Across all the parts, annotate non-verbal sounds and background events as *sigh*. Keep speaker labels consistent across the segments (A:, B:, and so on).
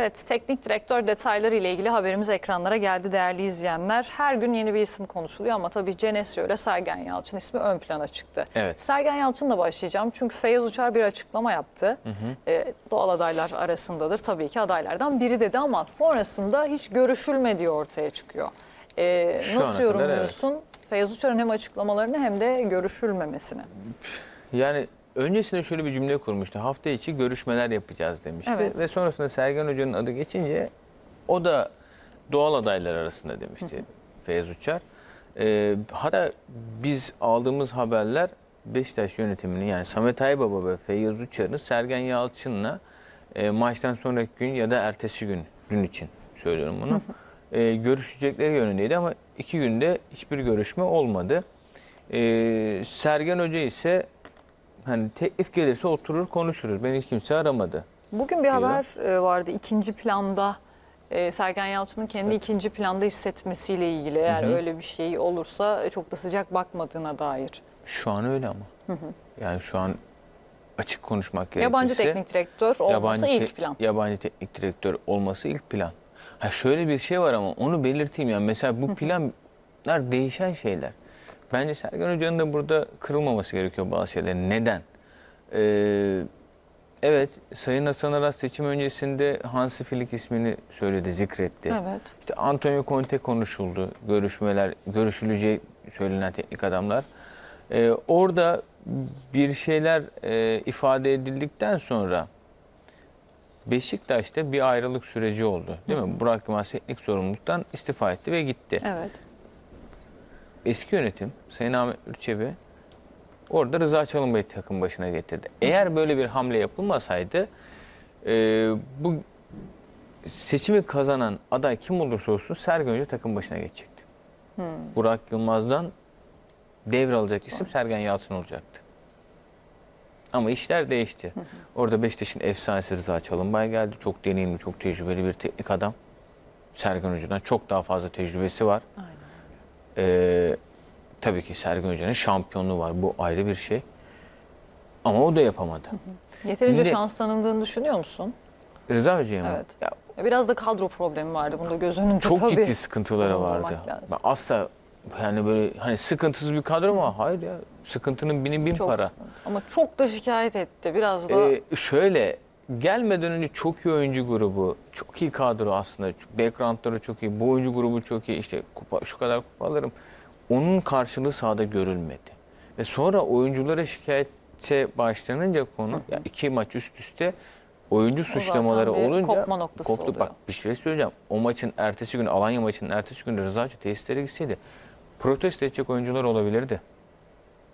A: Evet, teknik direktör detayları ile ilgili haberimiz ekranlara geldi değerli izleyenler. Her gün yeni bir isim konuşuluyor ama tabii Cenesio ile Sergen Yalçın ismi ön plana çıktı.
B: Evet.
A: Sergen Yalçın'la başlayacağım çünkü Feyyaz Uçar bir açıklama yaptı. Ee, doğal adaylar arasındadır tabii ki adaylardan biri dedi ama sonrasında hiç görüşülmediği ortaya çıkıyor.
B: Şu ana
A: nasıl yorumluyorsun Feyyaz Uçar'ın hem açıklamalarını hem de görüşülmemesini?
B: Yani öncesinde şöyle bir cümle kurmuştu. Hafta içi görüşmeler yapacağız demişti.
A: Evet.
B: Ve sonrasında Sergen Hoca'nın adı geçince o da doğal adaylar arasında demişti Feyyaz Uçar. Ee, hatta biz aldığımız haberler Beşiktaş yönetimini yani Samet Aybaba ve Feyyaz Uçar'ın Sergen Yalçın'la e, maçtan sonraki gün ya da ertesi gün, dün için söylüyorum bunu. e, görüşecekleri yönündeydi ama iki günde hiçbir görüşme olmadı. E, Sergen Hoca ise hani teklif gelirse oturur konuşuruz. Beni hiç kimse aramadı.
A: Bugün bir
B: diyor.
A: haber e, vardı ikinci planda e, Sergen Yalçın'ın kendi ikinci planda hissetmesiyle ilgili eğer
B: Hı hı.
A: öyle bir şey olursa çok da sıcak bakmadığına dair.
B: Şu an öyle ama. Yani şu an açık konuşmak gerekirse.
A: Yabancı teknik direktör olması
B: yabancı te-
A: ilk plan.
B: Yabancı teknik direktör olması ilk plan. Ha şöyle bir şey var ama onu belirteyim yani mesela bu planlar değişen şeyler. Bence Sergen Hoca'nın da burada kırılmaması gerekiyor bazı şeylerin. Neden? Ee, evet Sayın Hasan Aras seçim öncesinde Hansi Flick ismini söyledi, zikretti.
A: Evet.
B: İşte Antonio Conte konuşuldu. Görüşmeler, görüşüleceği söylenen teknik adamlar. Ee, orada bir şeyler e, ifade edildikten sonra Beşiktaş'ta bir ayrılık süreci oldu. Değil mi? Burak Yılmaz teknik sorumluluktan istifa etti ve gitti.
A: Evet.
B: Eski yönetim Sayın Ahmet Ürçevi orada Rıza Çalınbay'ı takım başına getirdi. Eğer böyle bir hamle yapılmasaydı e, bu seçimi kazanan aday kim olursa olsun Sergen Hoca takım başına geçecekti. Burak Yılmaz'dan devralacak isim Sergen Yalçın olacaktı. Ama işler değişti. Orada Beşiktaş'ın efsanesi Rıza Çalınbay geldi. Çok deneyimli, çok tecrübeli bir teknik adam. Sergen Hoca'dan çok daha fazla tecrübesi var.
A: Aynen.
B: Ee, tabii ki Sergen Hoca'nın şampiyonluğu var. Bu ayrı bir şey. Ama o da yapamadı.
A: Yeterince
B: Şimdi-
A: şans tanındığını düşünüyor musun?
B: Rıza Hoca'ya mı?
A: Evet.
B: Ya,
A: Biraz da kadro problemi vardı. Bunu da göz önünde
B: çok
A: tabii.
B: ciddi sıkıntıları vardı.
A: lazım.
B: Ben asla yani böyle hani sıkıntısız bir kadro mu? Hayır ya. Sıkıntının bini bin
A: Çok,
B: para.
A: Ama çok da şikayet etti. Biraz da
B: Ee, şöyle gelmeden önce çok iyi oyuncu grubu, çok iyi kadro aslında. Backgroundları çok iyi, bu oyuncu grubu çok iyi. İşte kupa, şu kadar kupa alırım. Onun karşılığı sahada görülmedi. Ve sonra oyunculara şikayete başlanınca konu, ya iki maç üst üste oyuncu suçlamaları
A: zaten bir
B: olunca
A: kopma noktası
B: koptu.
A: oluyor.
B: Bak bir şey söyleyeceğim. O maçın ertesi günü, Alanya maçının ertesi günü Rıza Hoca tesislere gitseydi protesto edecek oyuncular olabilirdi.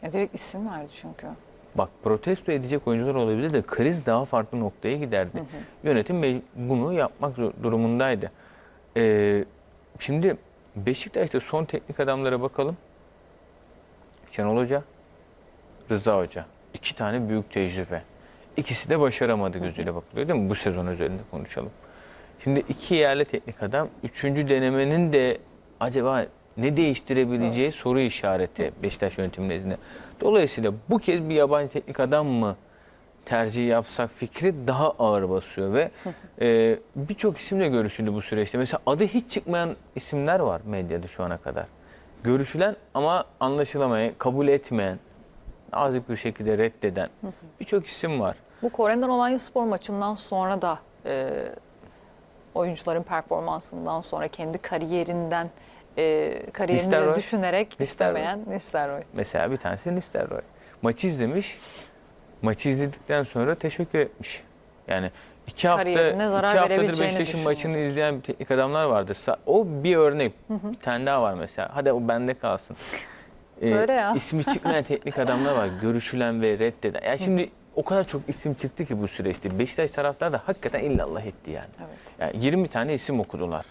A: Ya direkt isim verdi çünkü.
B: Bak protesto edecek oyuncular olabilir de kriz daha farklı noktaya giderdi. Yönetim me- bunu yapmak durumundaydı. Ee, şimdi Beşiktaş'ta son teknik adamlara bakalım. Şenol Hoca, Rıza Hoca. İki tane büyük tecrübe. İkisi de başaramadı gözüyle bakılıyor değil mi? Bu sezon özelinde konuşalım. Şimdi iki yerli teknik adam. Üçüncü denemenin de acaba ne değiştirebileceği soru işareti Beşiktaş yönetiminin nezdinde. Dolayısıyla bu kez bir yabancı teknik adam mı tercih yapsak fikri daha ağır basıyor ve *laughs* e, birçok isimle görüşüldü bu süreçte. Mesela adı hiç çıkmayan isimler var medyada şu ana kadar. Görüşülen ama anlaşılamayan, kabul etmeyen, nazik bir şekilde reddeden birçok isim var.
A: Bu Kore'den Alanya Spor maçından sonra da e, oyuncuların performansından sonra kendi kariyerinden e, kariyerini
B: Nistelrooy.
A: düşünerek
B: Nistelrooy.
A: istemeyen Nistelrooy.
B: Mesela bir tanesi Nistelrooy. Maçı izlemiş. Maçı izledikten sonra teşekkür etmiş. Yani iki hafta
A: Kariyerine zarar
B: iki haftadır
A: verebileceğini
B: Beşiktaş'ın
A: düşünüyor.
B: maçını izleyen teknik adamlar vardı. Sa- O bir örnek. Bir tane daha var mesela. Hadi o bende kalsın. Ee,
A: Söyle ya.
B: İsmi çıkmayan *laughs* teknik adamlar var. Görüşülen ve reddeden. Ya şimdi o kadar çok isim çıktı ki bu süreçte. Beşiktaş taraftarı da hakikaten illallah etti yani.
A: Evet.
B: Yani 20 tane isim okudular.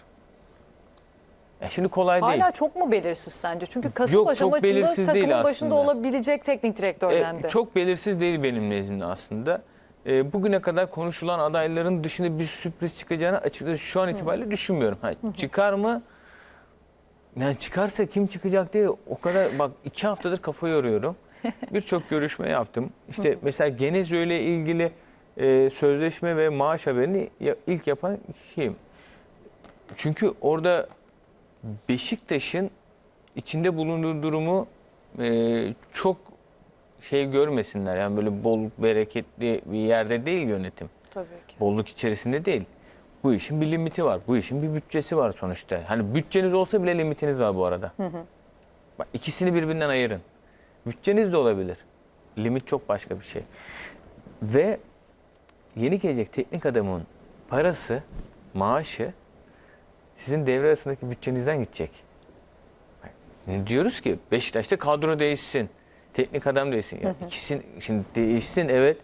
B: Ya şimdi kolay değil.
A: Hala çok mu belirsiz sence? Çünkü Kasımpaşa maçında takımın
B: değil
A: başında olabilecek teknik direktör
B: E,
A: dendi.
B: çok belirsiz değil benim nezdimde aslında. E, bugüne kadar konuşulan adayların dışında bir sürpriz çıkacağını açıkçası şu an itibariyle düşünmüyorum. Ha, çıkar mı? Yani çıkarsa kim çıkacak diye o kadar bak iki haftadır kafa yoruyorum. *laughs* Birçok görüşme yaptım. İşte mesela Genezio ile ilgili e, sözleşme ve maaş haberini ya- ilk yapan kişiyim. Çünkü orada Beşiktaş'ın içinde bulunduğu durumu e, çok şey görmesinler. Yani böyle bol bereketli bir yerde değil yönetim.
A: Tabii ki.
B: Bolluk içerisinde değil. Bu işin bir limiti var. Bu işin bir bütçesi var sonuçta. Hani bütçeniz olsa bile limitiniz var bu arada. Bak ikisini birbirinden ayırın. Bütçeniz de olabilir. Limit çok başka bir şey. Ve yeni gelecek teknik adamın parası, maaşı sizin devre arasındaki bütçenizden gidecek. Bak, Diyoruz ki Beşiktaş'ta kadro değişsin. Teknik adam değişsin. Ya ikisini şimdi değişsin evet.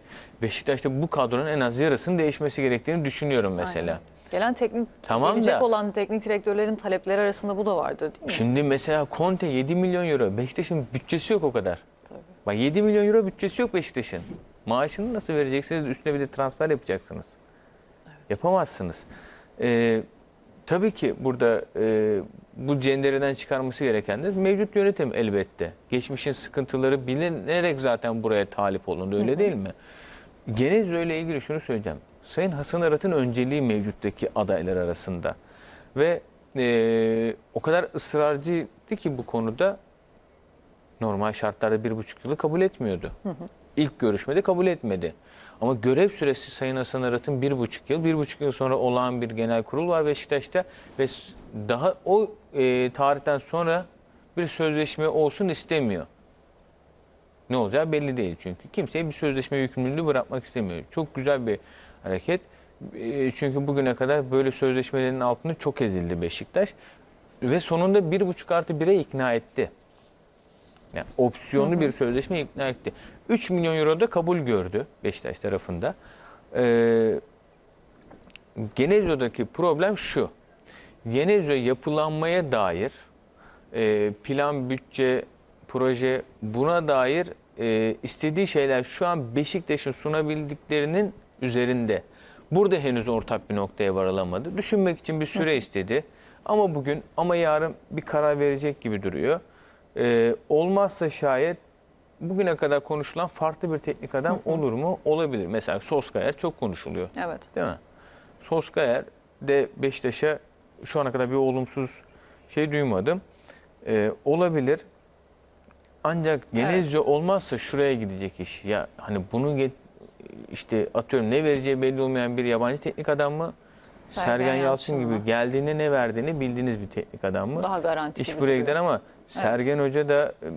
B: Beşiktaş'ta bu kadronun en az yarısının değişmesi gerektiğini düşünüyorum mesela.
A: Aynen. Gelen teknik
B: Tamam
A: gelecek
B: da-
A: olan teknik direktörlerin talepleri arasında bu da vardır değil mi?
B: Şimdi mesela Conte 7 milyon euro. Beşiktaş'ın bütçesi yok o kadar. Bak 7 milyon euro bütçesi yok Beşiktaş'ın. Maaşını nasıl vereceksiniz? Üstüne bir de transfer yapacaksınız. Yapamazsınız. Ee, tabii ki burada e, bu cendereden çıkarması gereken de mevcut yönetim elbette. Geçmişin sıkıntıları bilinerek zaten buraya talip olundu öyle değil mi? Genezio ile ilgili şunu söyleyeceğim. Sayın Hasan Arat'ın önceliği mevcuttaki adaylar arasında. Ve e, o kadar ısrarcıydı ki bu konuda normal şartlarda bir buçuk yılı kabul etmiyordu. İlk görüşmede kabul etmedi. Ama görev süresi Sayın Hasan Arat'ın bir buçuk yıl, bir buçuk yıl sonra olağan bir genel kurul var Beşiktaş'ta ve daha o e, tarihten sonra bir sözleşme olsun istemiyor. Ne olacağı belli değil çünkü. Kimseye bir sözleşme yükümlülüğü bırakmak istemiyor. Çok güzel bir hareket. E, Çünkü bugüne kadar böyle sözleşmelerin altında çok ezildi Beşiktaş. Ve sonunda bir buçuk artı 1'e ikna etti. Yani opsiyonlu bir sözleşme ikna etti. 3 milyon euro da kabul gördü Beşiktaş tarafında. Ee, Genezio'daki problem şu. Genezio yapılanmaya dair e, plan, bütçe, proje buna dair e, istediği şeyler şu an Beşiktaş'ın sunabildiklerinin üzerinde. Burada henüz ortak bir noktaya varılamadı. Düşünmek için bir süre istedi. Ama bugün ama yarın bir karar verecek gibi duruyor. E, olmazsa şayet bugüne kadar konuşulan farklı bir teknik adam olur mu? Olabilir. Mesela Soskayer çok konuşuluyor.
A: Evet.
B: Değil mi? Soskayer de Beşiktaş'a şu ana kadar bir olumsuz şey duymadım. Ee, olabilir. Ancak Genezio olmazsa şuraya gidecek iş. Ya hani bunu get- işte atıyorum ne vereceği belli olmayan bir yabancı teknik adam mı?
A: Sergen
B: Sergen, Yalçın
A: Yalçın
B: gibi geldiğinde ne verdiğini bildiğiniz bir teknik adam mı?
A: Daha garanti
B: İş buraya gider ama Sergen Hoca da e,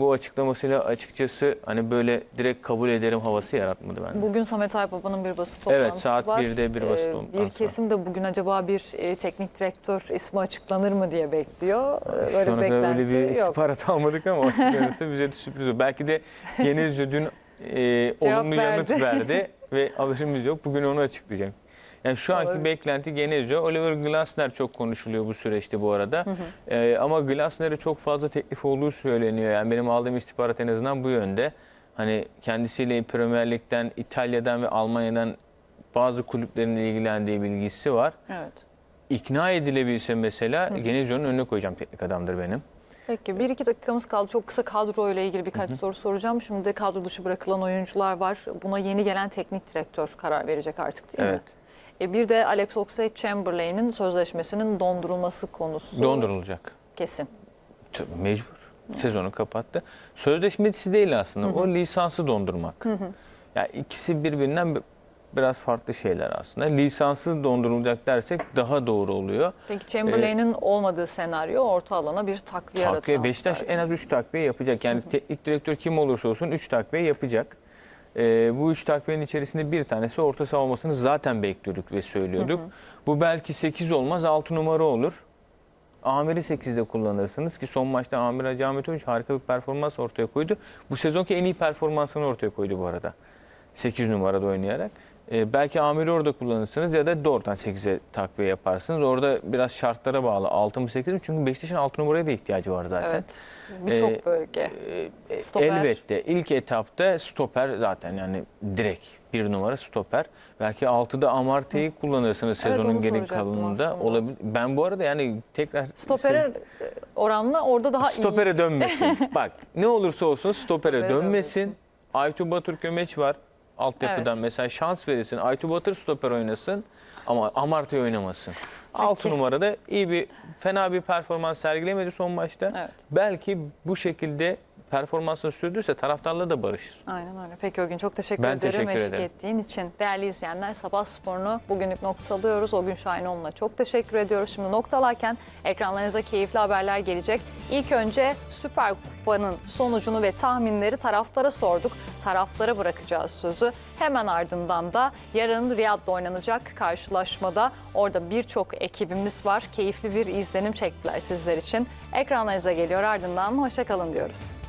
B: bu açıklamasıyla açıkçası hani böyle direkt kabul ederim havası yaratmadı bende.
A: Bugün Samet Aybaba'nın bir basın toplantısı
B: Evet, saat
A: var.
B: 1'de bir basın
A: Ee,
B: toplantısı
A: Bir
B: var.
A: kesim de bugün acaba bir e, teknik direktör ismi açıklanır mı diye bekliyor. Ee, Böyle
B: Şu ana
A: bir
B: kadar öyle
A: beklenti
B: bir
A: yok.
B: istihbarat almadık ama açıklanırsa bize de sürpriz olur. Belki de Genezio dün e, olumlu yanıt
A: verdi.
B: verdi ve haberimiz yok. Bugün onu açıklayacak. Yani şu anki
A: Olabilir.
B: beklenti Genezio. Oliver Glasner çok konuşuluyor bu süreçte bu arada. E, ama Glasner'e çok fazla teklif olduğu söyleniyor. Yani benim aldığım istihbarat en azından bu yönde. Hani kendisiyle Premier Lig'den, İtalya'dan ve Almanya'dan bazı kulüplerin ilgilendiği bilgisi var.
A: Evet.
B: İkna edilebilse mesela Genezio'nun önüne koyacağım teknik adamdır benim.
A: Peki bir iki dakikamız kaldı. Çok kısa kadro ile ilgili birkaç soru soracağım. Şimdi de kadro dışı bırakılan oyuncular var. Buna yeni gelen teknik direktör karar verecek artık değil mi?
B: Evet.
A: E bir de Alex Oxlade-Chamberlain'in sözleşmesinin dondurulması konusu
B: Dondurulacak.
A: kesin.
B: Tabii mecbur. Sezonu kapattı. Sözleşmesi değil aslında. O lisansı dondurmak. Ya ikisi birbirinden bi- biraz farklı şeyler aslında. Lisansı dondurulacak dersek daha doğru oluyor.
A: Peki Chamberlain'in olmadığı senaryo orta alana bir takviye
B: Takviye. Beşiktaş en az 3 takviye yapacak. Yani teknik direktör kim olursa olsun 3 takviye yapacak. Ee, bu 3 takviyenin içerisinde bir tanesi orta saha olmasını zaten bekliyorduk ve söylüyorduk. Bu belki 8 olmaz 6 numara olur. Amir'i 8'de kullanırsınız ki son maçta Amir Hacı Ahmetoviç harika bir performans ortaya koydu. Bu sezonki en iyi performansını ortaya koydu bu arada. 8 numarada oynayarak. Ee, belki Amir'i orada kullanırsınız ya da doğrudan 8'e takviye yaparsınız. Orada biraz şartlara bağlı 6 mı 8 mi? Çünkü Beşiktaş'ın 6 numaraya da ihtiyacı var zaten.
A: Evet. Birçok
B: Ee,
A: bölge. Stoper.
B: Elbette ilk etapta stoper zaten yani direkt bir numara stoper. Belki 6'da Amarte'yi kullanırsınız
A: Evet,
B: sezonun
A: onu
B: geri kalanında.
A: aslında.
B: Olabilir. Ben bu arada yani tekrar
A: Stopere oranla orada daha iyi.
B: stopere dönmesin. *laughs* Bak ne olursa olsun stopere
A: Stopere
B: dönmesin. Aytu Batur Kömeç var. Altyapıdan
A: Evet.
B: mesela şans verirsin. Aytu Batır stoper oynasın ama Amartya oynamasın.
A: Peki.
B: 6 numarada iyi bir fena bir performans sergilemedi son maçta.
A: Evet.
B: Belki bu şekilde performansını sürdürse taraftarla da barışır.
A: Aynen öyle. Peki o gün çok teşekkür
B: Ben
A: ederim
B: teşekkür
A: eşlik
B: ederim.
A: ettiğin için. Değerli izleyenler Sabah Sporu'nu bugünlük noktalıyoruz. O gün Şahinoğlu'na çok teşekkür ediyoruz. Şimdi noktalarken ekranlarınıza keyifli haberler gelecek. İlk önce Süper Kupa'nın sonucunu ve tahminleri taraftara sorduk. Taraflara bırakacağız sözü. Hemen ardından da yarın Riyad'da oynanacak karşılaşmada orada birçok ekibimiz var. Keyifli bir izlenim çektiler sizler için. Ekranlarınıza geliyor ardından hoşçakalın diyoruz.